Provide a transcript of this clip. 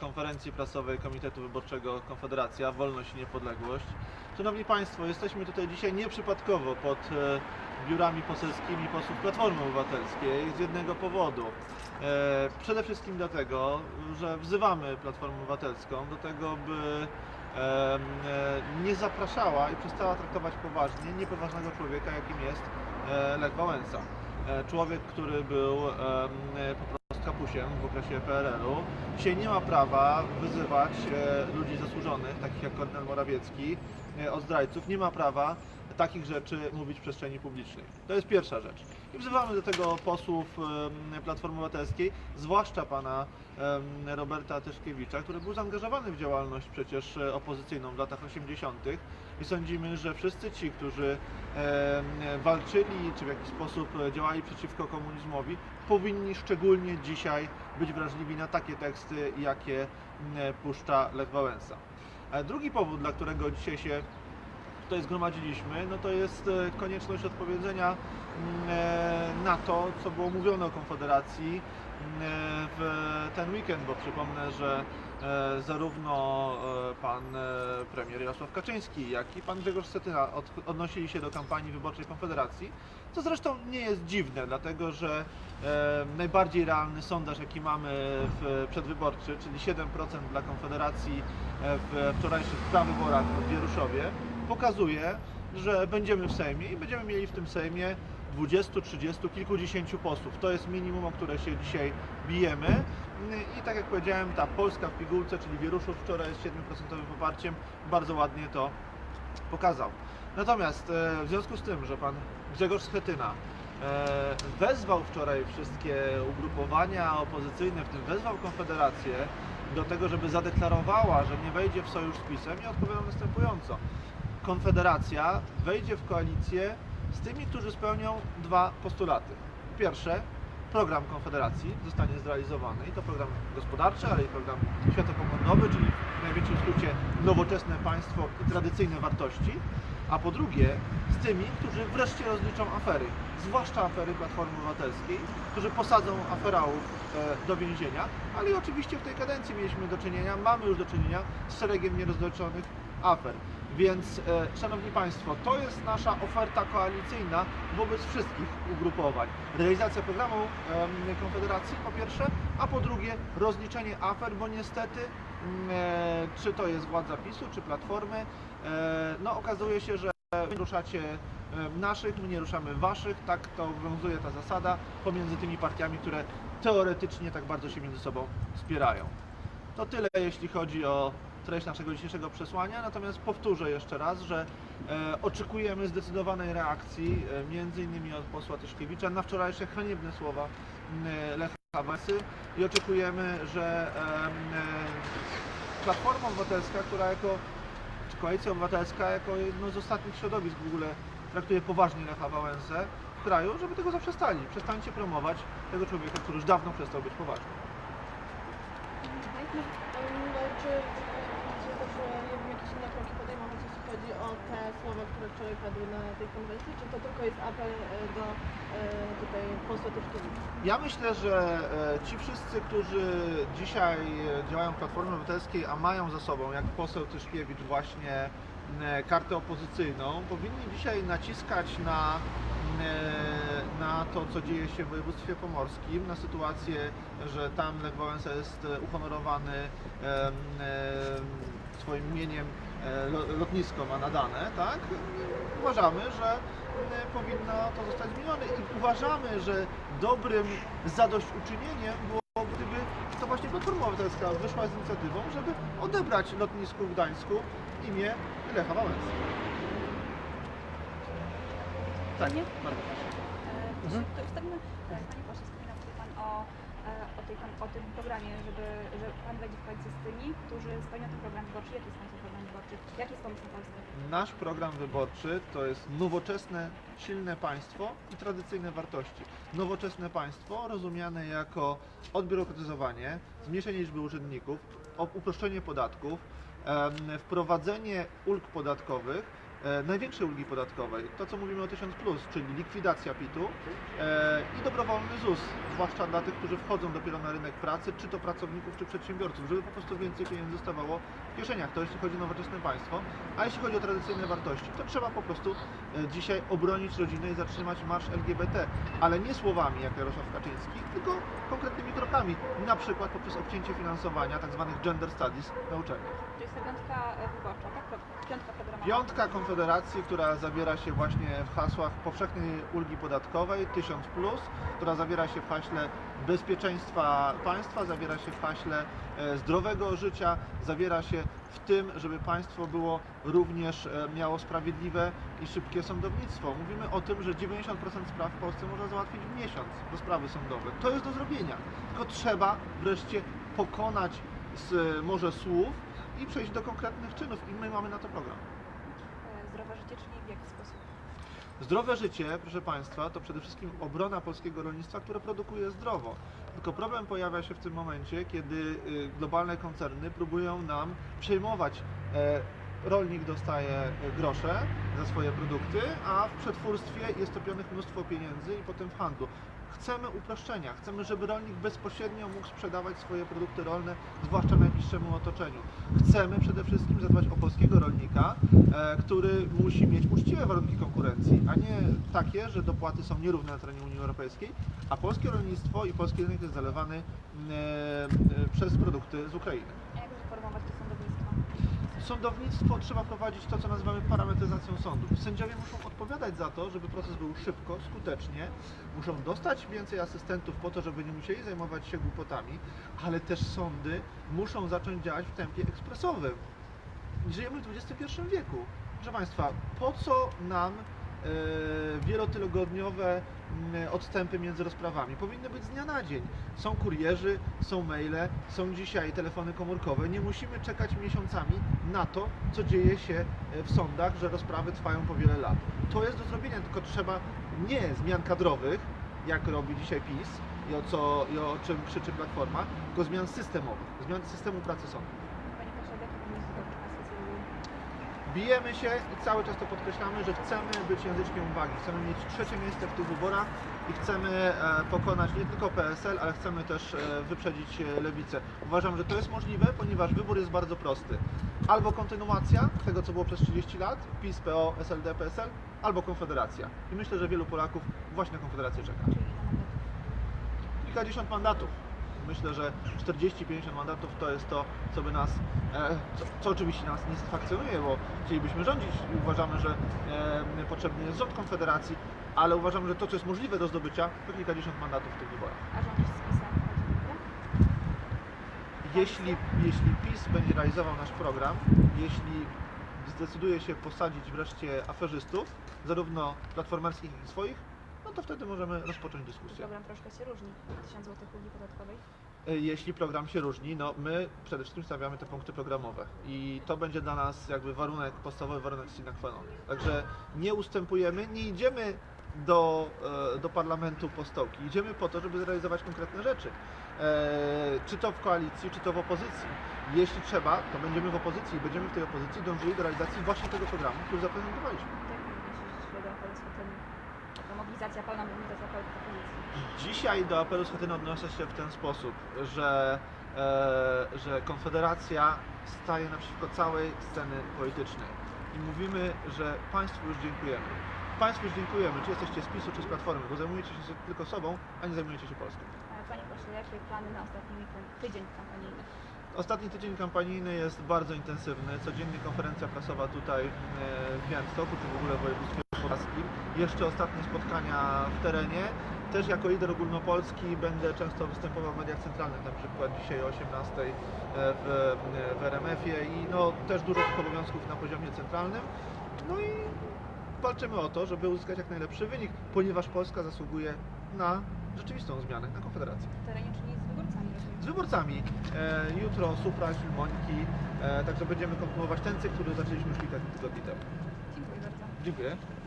konferencji prasowej Komitetu Wyborczego Konfederacja Wolność i Niepodległość. Szanowni Państwo, jesteśmy tutaj dzisiaj nieprzypadkowo pod e, biurami poselskimi posłów Platformy Obywatelskiej z jednego powodu. E, Przede wszystkim dlatego, że wzywamy Platformę Obywatelską do tego, by e, nie zapraszała i przestała traktować poważnie niepoważnego człowieka, jakim jest Lech Wałęsa. Człowiek, który był po prostu kapusiem w okresie PRL-u. Dzisiaj nie ma prawa wyzywać e, ludzi zasłużonych, takich jak Kornel Morawiecki, e, od zdrajców. Nie ma prawa takich rzeczy mówić w przestrzeni publicznej. To jest pierwsza rzecz. I wzywamy do tego posłów Platformy Obywatelskiej, zwłaszcza pana Roberta Tyszkiewicza, który był zaangażowany w działalność przecież e, opozycyjną w latach 80. i sądzimy, że wszyscy ci, którzy walczyli czy w jakiś sposób działali przeciwko komunizmowi, powinni szczególnie dzisiaj być wrażliwi na takie teksty, jakie puszcza Lech Wałęsa. Drugi powód, dla którego dzisiaj się tutaj zgromadziliśmy, no to jest e, konieczność odpowiedzenia mm, e, na to, co było mówione o Konfederacji mm, e, w ten weekend, bo przypomnę, że zarówno pan premier Jarosław Kaczyński, jak i pan Grzegorz Schetyna od, odnosili się do kampanii wyborczej Konfederacji, co zresztą nie jest dziwne, dlatego że najbardziej realny sondaż, jaki mamy w przedwyborczy, czyli 7% dla Konfederacji w wczorajszych prawyborach w Wieruszowie, pokazuje, że będziemy w Sejmie i będziemy mieli w tym Sejmie 20, 30, kilkudziesięciu posłów. To jest minimum, o które się dzisiaj bijemy. I tak jak powiedziałem, ta Polska w pigułce, czyli Wieruszów wczoraj z 7% poparciem, bardzo ładnie to pokazał. Natomiast e, w związku z tym, że pan Grzegorz Schetyna e, wezwał wczoraj wszystkie ugrupowania opozycyjne, w tym wezwał Konfederację do tego, żeby zadeklarowała, że nie wejdzie w sojusz z PiSem, ja odpowiadam następująco. Konfederacja wejdzie w koalicję z tymi, którzy spełnią dwa postulaty. Po pierwsze, program Konfederacji zostanie zrealizowany i to program gospodarczy, ale i program światopoglądowy, czyli w największym skrócie nowoczesne państwo i tradycyjne wartości. A po drugie, z tymi, którzy wreszcie rozliczą afery, zwłaszcza afery Platformy Obywatelskiej, którzy posadzą aferałów e, do więzienia, ale i oczywiście w tej kadencji mieliśmy do czynienia, mamy już do czynienia z szeregiem nierozliczonych afer. Więc, e, Szanowni Państwo, to jest nasza oferta koalicyjna wobec wszystkich ugrupowań. Realizacja programu Konfederacji po pierwsze, a po drugie rozliczenie afer, bo niestety, mm, e, czy to jest władza PiSu, czy Platformy, e, no okazuje się, że ruszacie naszych, my nie ruszamy waszych, tak to obowiązuje ta zasada pomiędzy tymi partiami, które teoretycznie tak bardzo się między sobą wspierają. To tyle, jeśli chodzi o treść naszego dzisiejszego przesłania, natomiast powtórzę jeszcze raz, że e, oczekujemy zdecydowanej reakcji, e, między innymi od posła Tyszkiewicza, na wczorajsze haniebne słowa m, Lecha Wałęsy i oczekujemy, że e, Platforma Obywatelska, która jako, czy Koalicja Obywatelska jako jedno z ostatnich środowisk w ogóle traktuje poważnie Lecha Wałęsę w kraju, żeby tego zaprzestali. Przestańcie promować tego człowieka, który już dawno przestał być poważny. Czy jakby jakieś inne kroki podejmować, jeśli chodzi o te słowa, które wczoraj padły na tej konwencji, czy to tylko jest apel e, do e, tutaj posła Tyszkiewicza? Ja myślę, że e, ci wszyscy, którzy dzisiaj działają w Platformie Obywatelskiej, a mają za sobą, jak poseł Tyszkiewicz, właśnie kartę opozycyjną, powinni dzisiaj naciskać na, na to, co dzieje się w województwie pomorskim, na sytuację, że tam Lech Wałęsa jest e, uhonorowany em, swoim mieniem e, lo- lotnisko ma nadane, tak? Uważamy, że e, powinno to zostać zmienione i uważamy, że dobrym zadośćuczynieniem byłoby, gdyby to właśnie Platforma Obywatelska wyszła z inicjatywą, żeby odebrać lotnisku w Gdańsku imię Lecha Wałęsy. Tak, bardzo proszę. Mhm. To ustawimy, e, Panie Pośle, wspominał tutaj Pan o, e, o, tej, o tym programie, żeby, że Pan wejdzie w koalicję z tymi, którzy spełnią ten program wyborczy. Jaki jest Państwa program wyborczy? Jaki jest pomysł na Polskę? Nasz program wyborczy to jest nowoczesne, silne państwo i tradycyjne wartości. Nowoczesne państwo rozumiane jako odbiurokratyzowanie, zmniejszenie liczby urzędników, uproszczenie podatków, wprowadzenie ulg podatkowych e, największej ulgi podatkowej, to co mówimy o 1000, czyli likwidacja PIT-u e, i dobrowolny ZUS, zwłaszcza dla tych, którzy wchodzą dopiero na rynek pracy, czy to pracowników, czy przedsiębiorców, żeby po prostu więcej pieniędzy zostawało w kieszeniach. To jeśli chodzi o nowoczesne państwo, a jeśli chodzi o tradycyjne wartości, to trzeba po prostu e, dzisiaj obronić rodzinę i zatrzymać marsz LGBT, ale nie słowami jak Jarosław Kaczyński, tylko konkretnymi krokami, na przykład poprzez obcięcie finansowania tzw. gender studies na uczelniach. To jest piątka e, wyborcza, tak? Piątka programowa. Piątka Konfederacji, która zawiera się właśnie w hasłach powszechnej ulgi podatkowej 1000+, która zawiera się w haśle bezpieczeństwa państwa, zawiera się w haśle e, zdrowego życia, zawiera się w tym, żeby państwo było również e, miało sprawiedliwe i szybkie sądownictwo. Mówimy o tym, że 90% spraw w Polsce można załatwić w miesiąc, rozprawy sądowe. To jest do zrobienia. Tylko trzeba wreszcie pokonać z e, morze słów i przejść do konkretnych czynów i my mamy na to program. E, Zdrowe życie, czyli w jaki sposób? Zdrowe życie, proszę Państwa, to przede wszystkim obrona polskiego rolnictwa, które produkuje zdrowo. Tylko problem pojawia się w tym momencie, kiedy y, globalne koncerny próbują nam przejmować. e, Rolnik dostaje e, grosze za swoje produkty, a w przetwórstwie jest topionych mnóstwo pieniędzy i potem w handlu. Chcemy uproszczenia, chcemy, żeby rolnik bezpośrednio mógł sprzedawać swoje produkty rolne, zwłaszcza najbliższemu otoczeniu. Chcemy przede wszystkim zadbać o polskiego rolnika, e, który musi mieć uczciwe warunki konkurencji, a nie takie, że dopłaty są nierówne na terenie Unii Europejskiej, a polskie rolnictwo i polski rynek jest zalewany e, e, przez produkty z Ukrainy. A jak reformować to sądownictwo? Sądownictwo trzeba prowadzić to, co nazywamy parametryzacją sądów. Sędziowie muszą odpowiadać za to, żeby proces był szybko, skutecznie. Muszą dostać więcej asystentów po to, żeby nie musieli zajmować się głupotami, ale też sądy muszą zacząć działać w tempie ekspresowym. Żyjemy w XXI wieku. Proszę Państwa, po co nam wielotygodniowe mm, odstępy między rozprawami? Powinny być z dnia na dzień. Są kurierzy, są maile, są dzisiaj telefony komórkowe. Nie musimy czekać miesiącami na to, co dzieje się e, w sądach, że rozprawy trwają po wiele lat. To jest do zrobienia, tylko trzeba nie zmian kadrowych, jak robi dzisiaj PiS i o, co, i o czym krzyczy Platforma, tylko zmian systemowych, zmian systemu pracy sądów. Panie pośle, w jakim miejscu wyborczy Państwo celuje? Bijemy się i cały czas to podkreślamy, że chcemy być języczkiem uwagi. Chcemy mieć trzecie miejsce w tych wyborach i chcemy e, pokonać nie tylko PSL, ale chcemy też e, wyprzedzić e, lewicę. Uważam, że to jest możliwe, ponieważ wybór jest bardzo prosty. Albo kontynuacja tego, co było przez 30 lat, PiS, PO, SLD, PSL, albo Konfederacja. I myślę, że wielu Polaków właśnie Konfederację czeka. Kilkadziesiąt mandatów. Myślę, że 40-50 mandatów to jest to, co by nas, e, co, co oczywiście nas nie satysfakcjonuje, bo chcielibyśmy rządzić i uważamy, że e, potrzebny jest rząd Konfederacji, ale uważamy, że to, co jest możliwe do zdobycia, to kilkadziesiąt mandatów w tych wyborach. A rządzić z PiS-em? Jeśli, jeśli PiS będzie realizował nasz program, jeśli zdecyduje się posadzić wreszcie aferzystów, zarówno platformerskich, jak i swoich, to wtedy możemy rozpocząć dyskusję. Program troszkę się różni. 1000 zł ulgi podatkowej. E, jeśli program się różni, no my przede wszystkim stawiamy te punkty programowe i to będzie dla nas jakby warunek, podstawowy warunek sine qua non. Także nie ustępujemy, nie idziemy do, e, do parlamentu po stołki, idziemy po to, żeby zrealizować konkretne rzeczy. E, czy to w koalicji, czy to w opozycji. Jeśli trzeba, to będziemy w opozycji i będziemy w tej opozycji dążyli do realizacji właśnie tego programu, który zaprezentowaliśmy. Jak powinien się do apelu Schetyny? To mobilizacja, do opozycji. Dzisiaj do apelu Schetyny odnoszę się w ten sposób, że, e, że Konfederacja staje naprzeciwko całej sceny politycznej i mówimy, że Państwu już dziękujemy. Państwu już dziękujemy, czy jesteście z PiSu, czy z Platformy, bo zajmujecie się tylko sobą, a nie zajmujecie się Polską. E, Panie pośle, jakie plany na ostatni weekend, tydzień kampanijny? Ostatni tydzień kampanijny jest bardzo intensywny. Codziennie konferencja prasowa tutaj e, w Białymstoku, czy w ogóle w województwie podlaskim. Jeszcze ostatnie spotkania w terenie. Też jako lider ogólnopolski będę często występował w mediach centralnych, na przykład dzisiaj o 18 w, w RMF-ie i no, też dużo tych obowiązków na poziomie centralnym. No i walczymy o to, żeby uzyskać jak najlepszy wynik, ponieważ Polska zasługuje na rzeczywistą zmianę, na konfederację. W terenie, wyborcami. E, jutro Supra, Ślimońki, e, także będziemy kontynuować ten cykl, który zaczęliśmy już kilka tygodni temu. Dziękuję bardzo. Dziękuję.